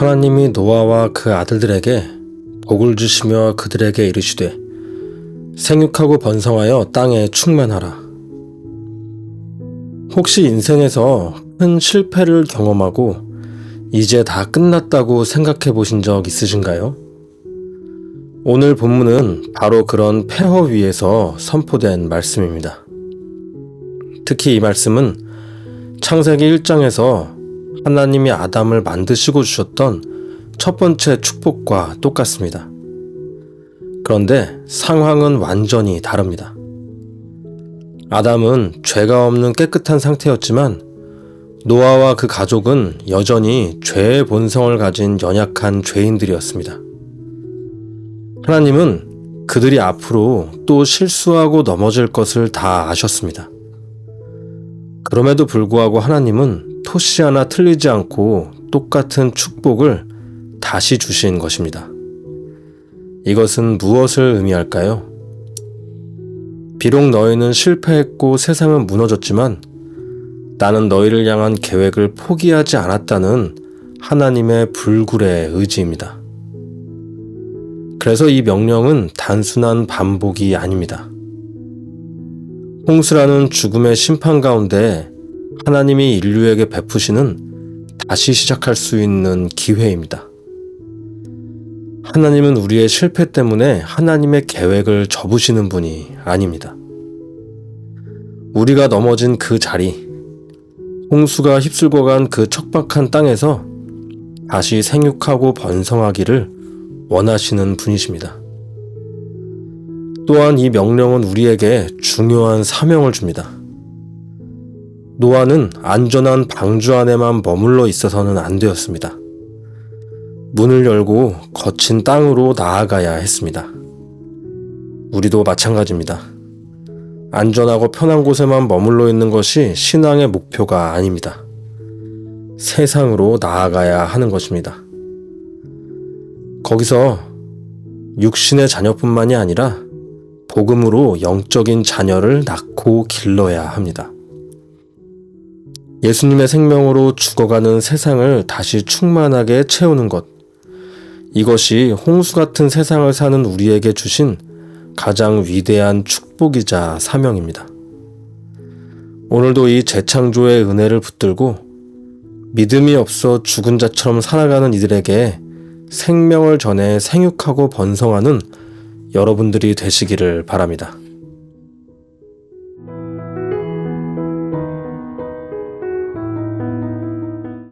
하나님이 노아와 그 아들들에게 복을 주시며 그들에게 이르시되 생육하고 번성하여 땅에 충만하라. 혹시 인생에서 큰 실패를 경험하고 이제 다 끝났다고 생각해 보신 적 있으신가요? 오늘 본문은 바로 그런 폐허 위에서 선포된 말씀입니다. 특히 이 말씀은 창세기 1장에서 하나님이 아담을 만드시고 주셨던 첫 번째 축복과 똑같습니다. 그런데 상황은 완전히 다릅니다. 아담은 죄가 없는 깨끗한 상태였지만 노아와 그 가족은 여전히 죄의 본성을 가진 연약한 죄인들이었습니다. 하나님은 그들이 앞으로 또 실수하고 넘어질 것을 다 아셨습니다. 그럼에도 불구하고 하나님은 토시 하나 틀리지 않고 똑같은 축복을 다시 주신 것입니다. 이것은 무엇을 의미할까요? 비록 너희는 실패했고 세상은 무너졌지만 나는 너희를 향한 계획을 포기하지 않았다는 하나님의 불굴의 의지입니다. 그래서 이 명령은 단순한 반복이 아닙니다. 홍수라는 죽음의 심판 가운데 하나님이 인류에게 베푸시는 다시 시작할 수 있는 기회입니다. 하나님은 우리의 실패 때문에 하나님의 계획을 접으시는 분이 아닙니다. 우리가 넘어진 그 자리, 홍수가 휩쓸고 간 그 척박한 땅에서 다시 생육하고 번성하기를 원하시는 분이십니다. 또한 이 명령은 우리에게 중요한 사명을 줍니다. 노아는 안전한 방주 안에만 머물러 있어서는 안 되었습니다. 문을 열고 거친 땅으로 나아가야 했습니다. 우리도 마찬가지입니다. 안전하고 편한 곳에만 머물러 있는 것이 신앙의 목표가 아닙니다. 세상으로 나아가야 하는 것입니다. 거기서 육신의 자녀뿐만이 아니라 복음으로 영적인 자녀를 낳고 길러야 합니다. 예수님의 생명으로 죽어가는 세상을 다시 충만하게 채우는 것. 이것이 홍수 같은 세상을 사는 우리에게 주신 가장 위대한 축복이자 사명입니다. 오늘도 이 재창조의 은혜를 붙들고 믿음이 없어 죽은 자처럼 살아가는 이들에게 생명을 전해 생육하고 번성하는 여러분들이 되시기를 바랍니다.